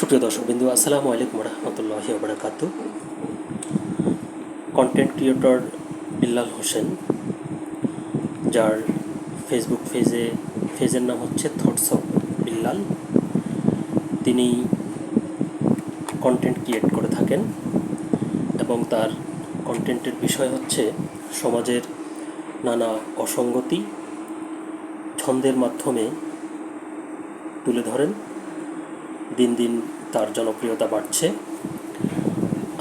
সুপ্রিয় দর্শক বিন্দু আসসালামু আলাইকুম রহমতুল্লাহি ওবরাকাত কন্টেন্ট ক্রিয়েটর বিল্লাল হোসেন, যার ফেসবুক পেজে পেজের নাম হচ্ছে থটস অফ বিল্লাল। তিনি কন্টেন্ট ক্রিয়েট করে থাকেন এবং তার কন্টেন্টের বিষয় হচ্ছে সমাজের নানা অসঙ্গতি, ছন্দের মাধ্যমে তুলে ধরেন। দিন দিন তার জনপ্রিয়তা বাড়ছে।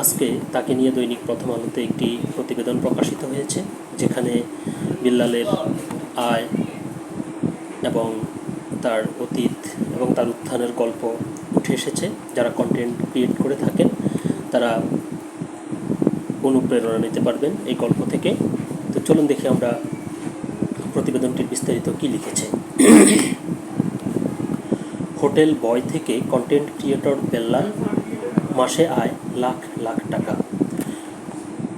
আজকে তাকে নিয়ে দৈনিক প্রথম আলোতে একটি প্রতিবেদন প্রকাশিত হয়েছে, যেখানে বিল্লালের আয় এবং তার অতীত এবং তার উত্থানের গল্প উঠে এসেছে। যারা কন্টেন্ট ক্রিয়েট করে থাকেন, তারা অনুপ্রেরণা নিতে পারবেন এই গল্প থেকে। তো চলুন দেখি আমরা প্রতিবেদনটির বিস্তারিত কী লিখেছে। হোটেল বয় থেকে কন্টেন্ট ক্রিয়েটর বেল্লাল মাসে আয় লাখ লাখ টাকা।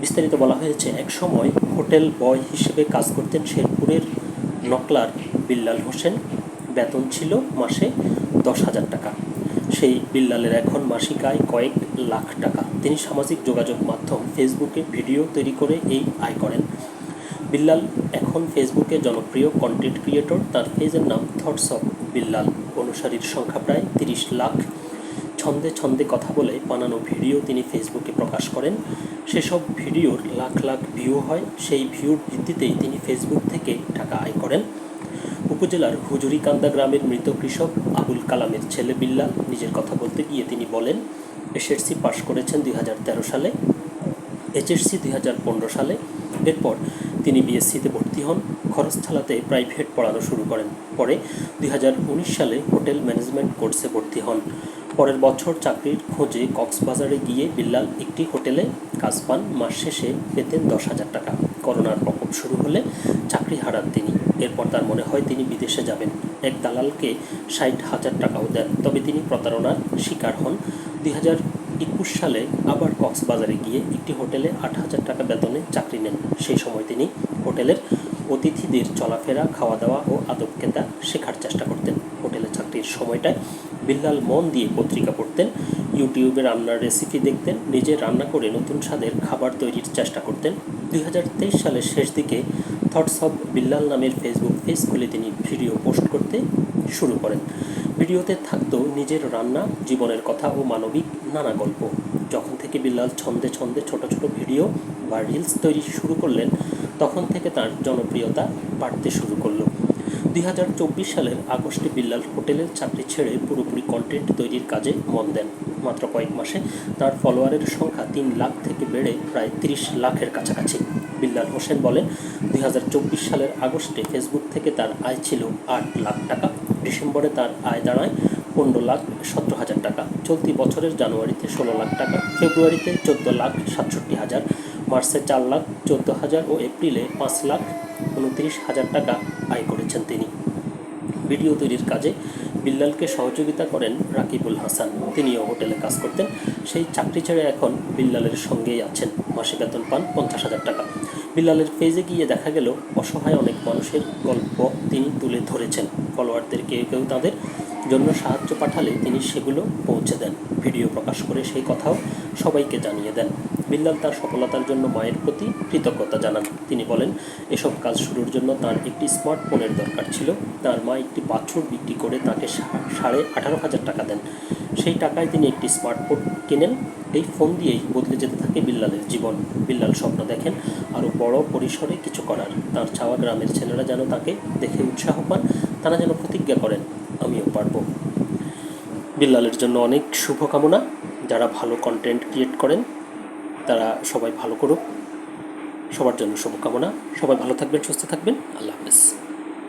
বিস্তারিত বলা হয়েছে, এক সময় হোটেল বয় হিসেবে কাজ করতেন শেরপুরের নকলার বিল্লাল হোসেন। বেতন ছিল মাসে দশ হাজার টাকা। সেই বিল্লালের এখন মাসিক আয় কয়েক লাখ টাকা। তিনি সামাজিক যোগাযোগ মাধ্যম ফেসবুকে ভিডিও তৈরি করে এই আয় করেন। বিল্লাল এখন ফেসবুকে জনপ্রিয় কন্টেন্ট ক্রিয়েটর। তার পেজের নাম থটস অফ বিল্লাল। অনুসারীর সংখ্যা প্রায় তিরিশ লাখ। ছন্দে ছন্দে কথা বলে বানানো ভিডিও তিনি ফেসবুকে প্রকাশ করেন। সেসব ভিডিওর লাখ লাখ ভিউ হয়, সেই ভিউর ভিত্তিতেই তিনি ফেসবুক থেকে টাকা আয় করেন। উপজেলার হুজুরিকান্দা গ্রামের মৃত কৃষক আবুল কালামের ছেলে বিল্লাল নিজের কথা বলতে গিয়ে তিনি বলেন, এসএসসি পাশ করেছেন দুই হাজার তেরো সালে এইচএসসি দুই হাজার পনেরো সালে। এরপর তিনি বিএসসিতে ভর্তি হন। খরচ চালাতে প্রাইভেট পড়ানো শুরু করেন। পরে দুই হাজার উনিশ সালে হোটেল ম্যানেজমেন্ট কোর্সে ভর্তি হন। পরের বছর চাকরির খোঁজে কক্সবাজারে গিয়ে বিল্লাল একটি হোটেলে কাজ পান। মাস শেষে পেতেন দশ হাজার টাকা। করোনার প্রকোপ শুরু হলে চাকরি হারান তিনি। এরপর তার মনে হয় তিনি বিদেশে যাবেন। এক দালালকে ষাট হাজার টাকাও দেন। তবে তিনি প্রতারণার শিকার হন। দুই হাজার একুশ সালে আবার কক্সবাজারে গিয়ে একটি হোটেলে আট হাজার টাকা বেতনে চাকরি নেন। সেই সময় তিনি হোটেলের অতিথিদের চলাফেরা খাওয়া দাওয়া ও আদব কেতা শেখার চেষ্টা করতেন। হোটেলে চাকরির সময়টায় বিল্লাল মন দিয়ে পত্রিকা পড়তেন, ইউটিউবে রান্নার রেসিপি দেখতেন, নিজে রান্না করে নতুন স্বাদের খাবার তৈরির চেষ্টা করতেন। দুই হাজার তেইশ সালের শেষ দিকে থটস অফ বিল্লাল নামের ফেসবুক পেজ খুলে তিনি ভিডিও পোস্ট করতে শুরু করেন। ভিডিওতে থাকতো নিজের রান্না, জীবনের কথা ও মানবিক নানা গল্প। যখন থেকে বিল্লাল ছন্দে ছন্দে ছোট ছোট ভিডিও বা রিলস তৈরি শুরু করলেন, তখন থেকে তার জনপ্রিয়তা বাড়তে শুরু করল। দুই হাজার চব্বিশ সালের আগস্টে বিল্লাল হোটেলের চাকরি ছেড়ে পুরোপুরি কন্টেন্ট তৈরির কাজে মন দেন। মাত্র কয়েক মাসে তার ফলোয়ারের সংখ্যা তিন লাখ থেকে বেড়ে প্রায় তিরিশ লাখের কাছাকাছি। বিল্লাল হোসেন বলেন, দুই হাজার চব্বিশ সালের আগস্টে ফেসবুক থেকে তার আয় ছিল আট লাখ টাকা। ডিসেম্বরে তার আয় দাঁড়ায় পনেরো লাখ সতেরো হাজার টাকা। চলতি বছরের জানুয়ারিতে ষোলো লাখ টাকা, ফেব্রুয়ারিতে চোদ্দ লাখ সাতষট্টি হাজার, মার্চে চার লাখ চোদ্দ হাজার ও এপ্রিলে পাঁচ লাখ উনত্রিশ হাজার টাকা আয় করেছেন তিনি। ভিডিও তৈরির কাজে বিল্লালকে সহযোগিতা করেন রাকিবুল হাসান। তিনিও হোটেলে কাজ করতেন। সেই চাকরি ছেড়ে এখন বিল্লালের সঙ্গেই আছেন। মাসে বেতন পান পঞ্চাশ হাজার টাকা। বিল্লালের পেজে গিয়ে দেখা গেল, অসহায় অনেক মানুষের গল্প তিনি তুলে ধরেছেন। ফলোয়ারদের কেউ কেউ তাদের জন্য সাহায্য পাঠালে তিনি সেগুলো পৌঁছে দেন। ভিডিও প্রকাশ করে সেই কথাও সবাইকে জানিয়ে দেন। বিল্লাল তার সফলতার জন্য মায়ের প্রতি কৃতজ্ঞতা জানান। তিনি বলেন, এসব কাজ শুরুর জন্য তার একটি স্মার্টফোনের দরকার ছিল। তার মা একটি বাছুর বিক্রি করে তাকে সাড়ে আঠারো হাজার টাকা দেন। সেই টাকায় তিনি একটি স্মার্টফোন কেনেন। এই ফোন দিয়েই বদলে যেতে থাকে বিল্লালের জীবন। বিল্লাল স্বপ্ন দেখেন আরও বড় পরিসরে কিছু করার। তার চাওয়া গ্রামের ছেলেরা যেন তাকে দেখে উৎসাহ পান, তারা যেন প্রতিজ্ঞা করেন। আমিও পারব। বিল্লালের জন্য অনেক শুভকামনা। যারা ভালো কন্টেন্ট ক্রিয়েট করেন, তারা সবাই ভালো করুক। সবার জন্য শুভকামনা। সবাই ভালো থাকবেন, সুস্থ থাকবেন। আল্লাহ হাফেজ।